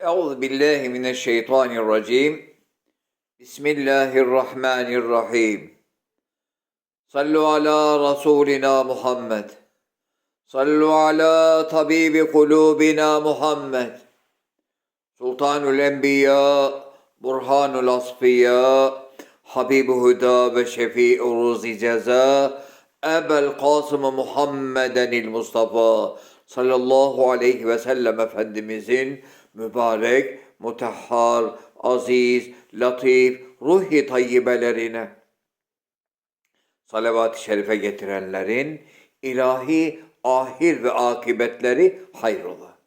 Euzu billahi mineşşeytanirracim. Bismillahirrahmanirrahim. Sallu ala Resulina Muhammed. Sallu ala tabibi kulubina Muhammed. Sultanul Enbiya, Burhanul Asfiya, Habibu Huda ve Şefi'u Ruzi Ceza, Ebel Kasım Muhammedenil Mustafa sallallahu aleyhi ve sellem Efendimizin mübarek, mutahhar, aziz, latif, ruhi tayyibelerine salavat-ı şerife getirenlerin ilahi ahir ve akibetleri hayrola.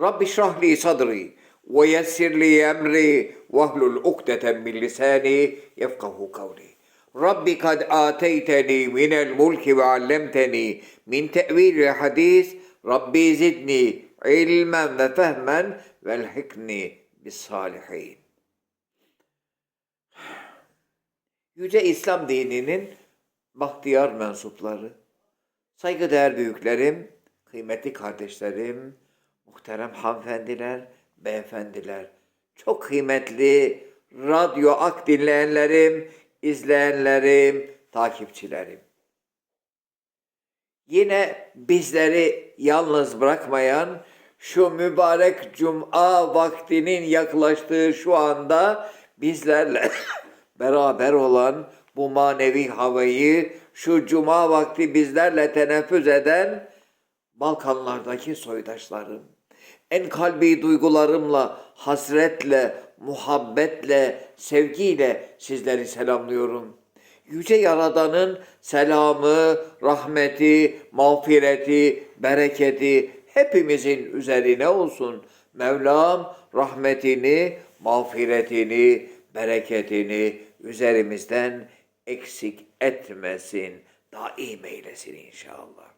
Rabbi şrah li sadri ve yessir li emri ve hlul ukdeten min lisani yefkahu kavli. Rabbi kad ateyteni minel mulki ve allemteni min te'vil hadis. Rabbi zidni ilmen ve fehmen ve elhikni bis salihin. Yüce İslam dininin bahtiyar mensupları, saygıdeğer büyüklerim, kıymetli kardeşlerim, muhterem hanımefendiler, beyefendiler, çok kıymetli radyo ak dinleyenlerim, izleyenlerim, takipçilerim. Yine bizleri yalnız bırakmayan şu mübarek cuma vaktinin yaklaştığı şu anda bizlerle beraber olan bu manevi havayı şu cuma vakti bizlerle teneffüs eden Balkanlardaki soydaşlarım, en kalbi duygularımla, hasretle, muhabbetle, sevgiyle sizleri selamlıyorum. Yüce Yaradan'ın selamı, rahmeti, mağfireti, bereketi hepimizin üzerine olsun. Mevlam rahmetini, mağfiretini, bereketini üzerimizden eksik etmesin, daim eylesin inşallah.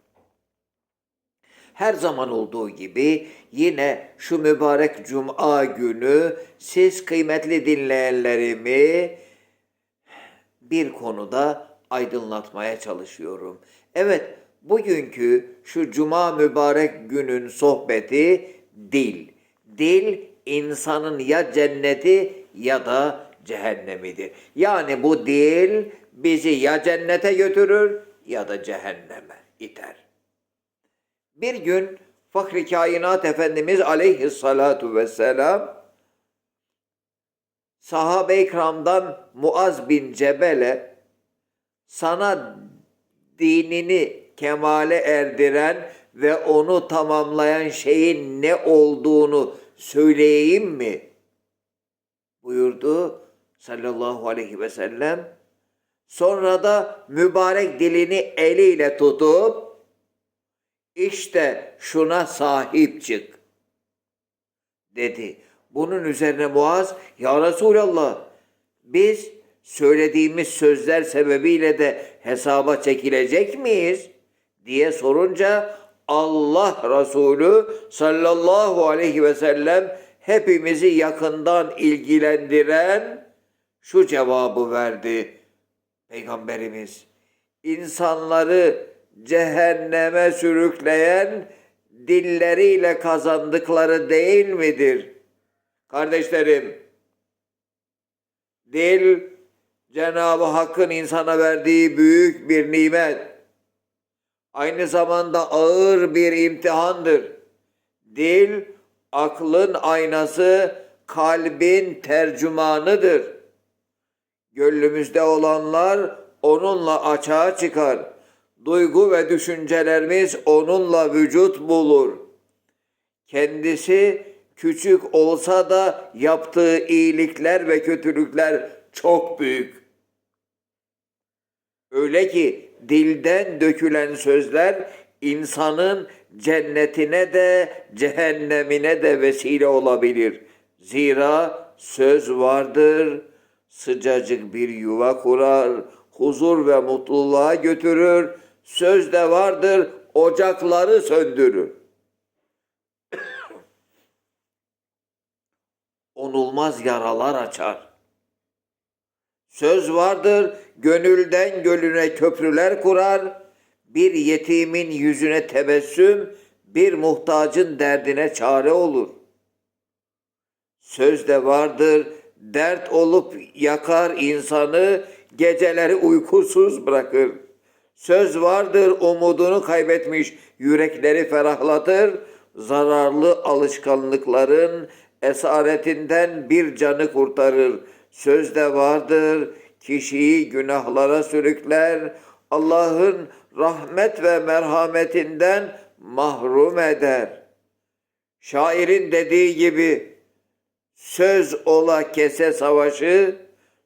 Her zaman olduğu gibi yine şu mübarek cuma günü siz kıymetli dinleyenlerimi bir konuda aydınlatmaya çalışıyorum. Evet, bugünkü şu cuma mübarek günün sohbeti dil. Dil insanın ya cenneti ya da cehennemidir. Yani bu dil bizi ya cennete götürür ya da cehenneme iter. Bir gün Fahri Kainat Efendimiz aleyhissalatu vesselam sahabe-i kiramdan Muaz bin Cebel'e sana dinini kemale erdiren ve onu tamamlayan şeyin ne olduğunu söyleyeyim mi? buyurdu sallallahu aleyhi ve sellem. Sonra da mübarek dilini eliyle tutup işte şuna sahip çık dedi. Bunun üzerine Muaz ya Resulallah biz söylediğimiz sözler sebebiyle de hesaba çekilecek miyiz? diye sorunca Allah Resulü sallallahu aleyhi ve sellem hepimizi yakından ilgilendiren şu cevabı verdi Peygamberimiz. İnsanları cehenneme sürükleyen dilleriyle kazandıkları değil midir? Kardeşlerim, dil Cenab-ı Hakk'ın insana verdiği büyük bir nimet. Aynı zamanda ağır bir imtihandır. Dil aklın aynası, kalbin tercümanıdır. Gönlümüzde olanlar onunla açığa çıkar. Duygu ve düşüncelerimiz onunla vücut bulur. Kendisi küçük olsa da yaptığı iyilikler ve kötülükler çok büyük. Öyle ki dilden dökülen sözler insanın cennetine de cehennemine de vesile olabilir. Zira söz vardır, sıcacık bir yuva kurar, huzur ve mutluluğa götürür. Söz de vardır, ocakları söndürür. Onulmaz yaralar açar. Söz vardır, gönülden gönüle köprüler kurar. Bir yetimin yüzüne tebessüm, bir muhtacın derdine çare olur. Söz de vardır, dert olup yakar insanı, geceleri uykusuz bırakır. Söz vardır, umudunu kaybetmiş yürekleri ferahlatır, zararlı alışkanlıkların esaretinden bir canı kurtarır. Söz de vardır, kişiyi günahlara sürükler, Allah'ın rahmet ve merhametinden mahrum eder. Şairin dediği gibi söz ola kese savaşı,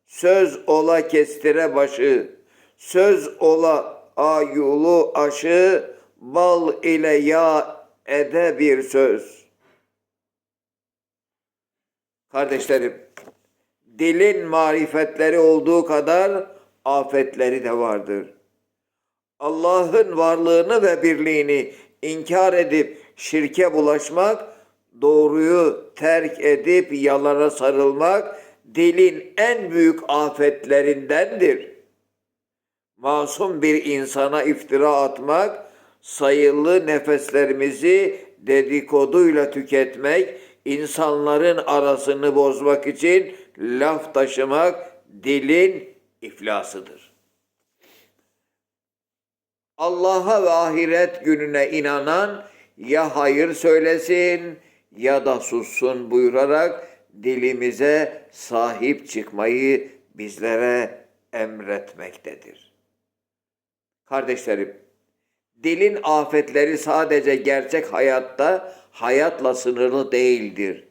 söz ola kestire başı, söz ola ayulu aşı, bal ile yağ ede bir söz. Kardeşlerim, dilin marifetleri olduğu kadar afetleri de vardır. Allah'ın varlığını ve birliğini inkar edip şirke bulaşmak, doğruyu terk edip yalana sarılmak dilin en büyük afetlerindendir. Masum bir insana iftira atmak, sayılı nefeslerimizi dedikoduyla tüketmek, insanların arasını bozmak için laf taşımak dilin iflasıdır. Allah'a ve ahiret gününe inanan ya hayır söylesin ya da sussun buyurarak dilimize sahip çıkmayı bizlere emretmektedir. Kardeşlerim, dilin afetleri sadece gerçek hayatta hayatla sınırlı değildir.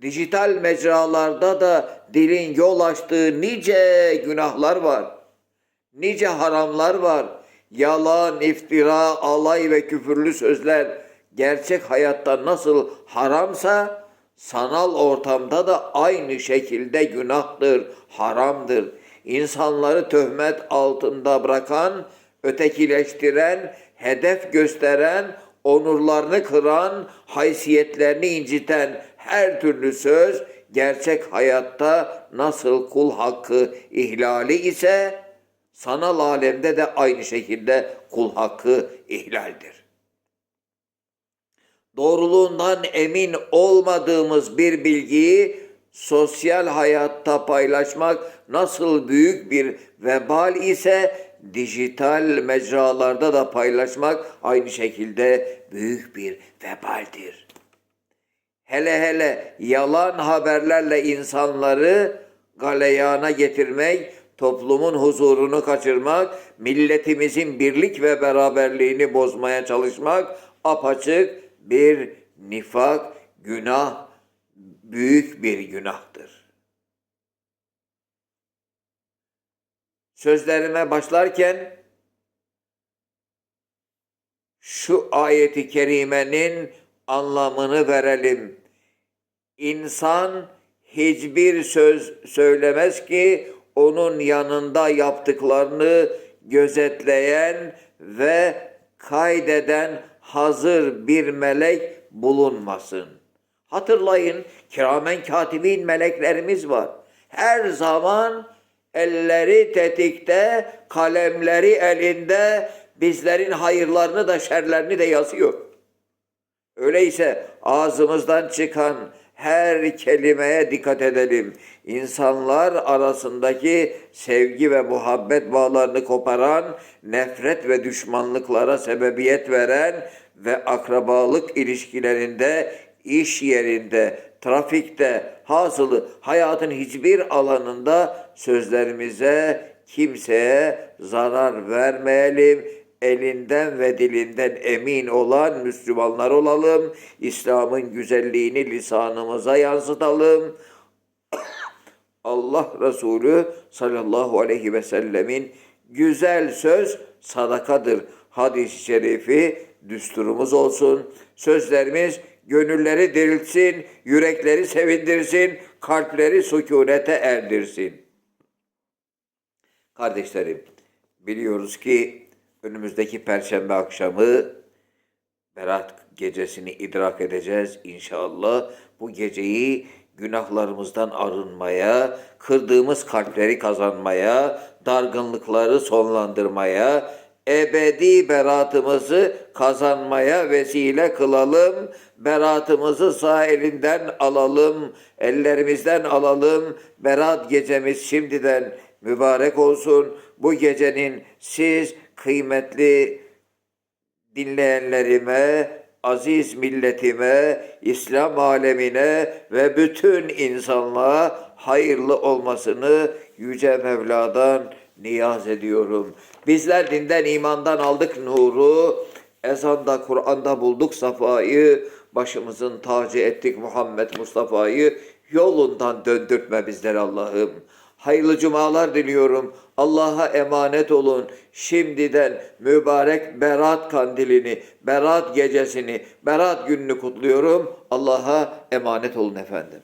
Dijital mecralarda da dilin yol açtığı nice günahlar var. Nice haramlar var. Yalan, iftira, alay ve küfürlü sözler gerçek hayatta nasıl haramsa sanal ortamda da aynı şekilde günahtır, haramdır. İnsanları töhmet altında bırakan, ötekileştiren, hedef gösteren, onurlarını kıran, haysiyetlerini inciten her türlü söz gerçek hayatta nasıl kul hakkı ihlali ise sanal alemde de aynı şekilde kul hakkı ihlaldir. Doğruluğundan emin olmadığımız bir bilgiyi sosyal hayatta paylaşmak nasıl büyük bir vebal ise dijital mecralarda da paylaşmak aynı şekilde büyük bir vebaldir. Hele hele yalan haberlerle insanları galeyana getirmek, toplumun huzurunu kaçırmak, milletimizin birlik ve beraberliğini bozmaya çalışmak apaçık bir nifak, günah, büyük bir günahtır. Sözlerime başlarken şu ayeti kerimenin anlamını verelim. İnsan hiçbir söz söylemez ki onun yanında yaptıklarını gözetleyen ve kaydeden hazır bir melek bulunmasın. Hatırlayın kiramen katibin meleklerimiz var. Her zaman elleri tetikte, kalemleri elinde bizlerin hayırlarını da şerlerini de yazıyor. Öyleyse ağzımızdan çıkan her kelimeye dikkat edelim. İnsanlar arasındaki sevgi ve muhabbet bağlarını koparan, nefret ve düşmanlıklara sebebiyet veren ve akrabalık ilişkilerinde, iş yerinde, trafikte, hasılı hayatın hiçbir alanında sözlerimize, kimseye zarar vermeyelim elinden ve dilinden emin olan Müslümanlar olalım. İslam'ın güzelliğini lisanımıza yansıtalım. Allah Resulü sallallahu aleyhi ve sellemin güzel söz sadakadır. Hadis-i şerifi düsturumuz olsun. Sözlerimiz gönülleri diriltsin, yürekleri sevindirsin, kalpleri sükunete erdirsin. Kardeşlerim, biliyoruz ki önümüzdeki perşembe akşamı Berat gecesini idrak edeceğiz inşallah. Bu geceyi günahlarımızdan arınmaya, kırdığımız kalpleri kazanmaya, dargınlıkları sonlandırmaya, ebedi beratımızı kazanmaya vesile kılalım. Beratımızı sağ elinden alalım, ellerimizden alalım. Berat gecemiz şimdiden mübarek olsun. Bu gecenin siz kıymetli dinleyenlerime, aziz milletime, İslam alemine ve bütün insanlığa hayırlı olmasını Yüce Mevla'dan niyaz ediyorum. Bizler dinden imandan aldık nuru, ezanda Kur'an'da bulduk safayı, başımızın tacı ettik Muhammed Mustafa'yı, yolundan döndürtme bizleri Allah'ım. Hayırlı cumalar diliyorum. Allah'a emanet olun. Şimdiden mübarek Berat kandilini, Berat gecesini, Berat gününü kutluyorum. Allah'a emanet olun efendim.